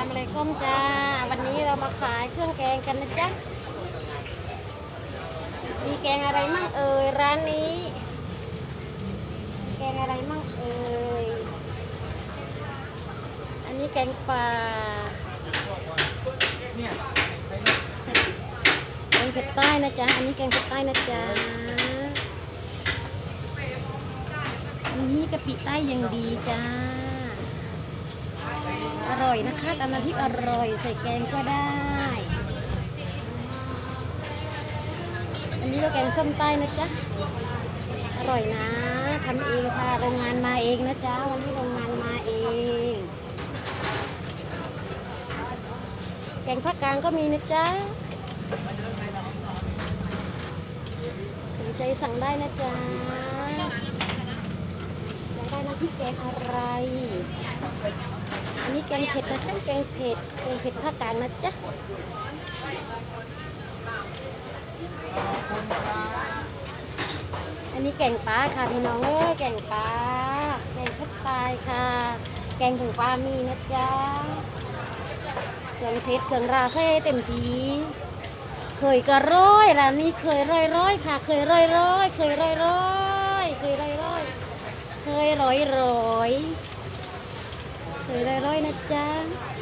ามอะไรก้มจ้า วันนี้เรามาขายเครื่องแกงกันนะจ๊ะ มีแกงอะไรมั่งเอ่ยร้านนี้ แกงอะไรมั่งเอ่ย อันนี้แกงป่าแกงเผ็ดใต้นะจ๊ะ อันนี้แกงเผ็ดใต้นะจ๊ะ อันนี้กะปิใต้อยังดีจ้า นะคะตำน้ำพริกอร่อยใส่แกงก็ได้ อันนี้ก็แกงส้มใต้นะจ๊ะ อร่อยนะทำเองค่ะโรงงานมาเองนะจ๊ะ วันนี้โรงงานมาเอง แกงภาคกลางก็มีนะจ๊ะสนใจสั่งได้นะจ๊ะอยากได้น้ำพริกแกงอะไร แกงเผ็ดนะจ๊ะแกงเผ็ดแกงเผ็ดภาคกลางนะจ๊ะอันนี้แกงปลาค่ะพี่น้องเอ้แกงปลาแกงพุทปลายค่ะ แกงถึงปลามีนะจ๊ะเครื่องเทศเครื่องราใส่เต็มทีเคยกระร้อยร้านนี้เคยร้อยร้อยค่ะ เคยร้อยร้อยเคยร้อยร้อยเคยร้อยร้อยเคยร้อยร้อย เ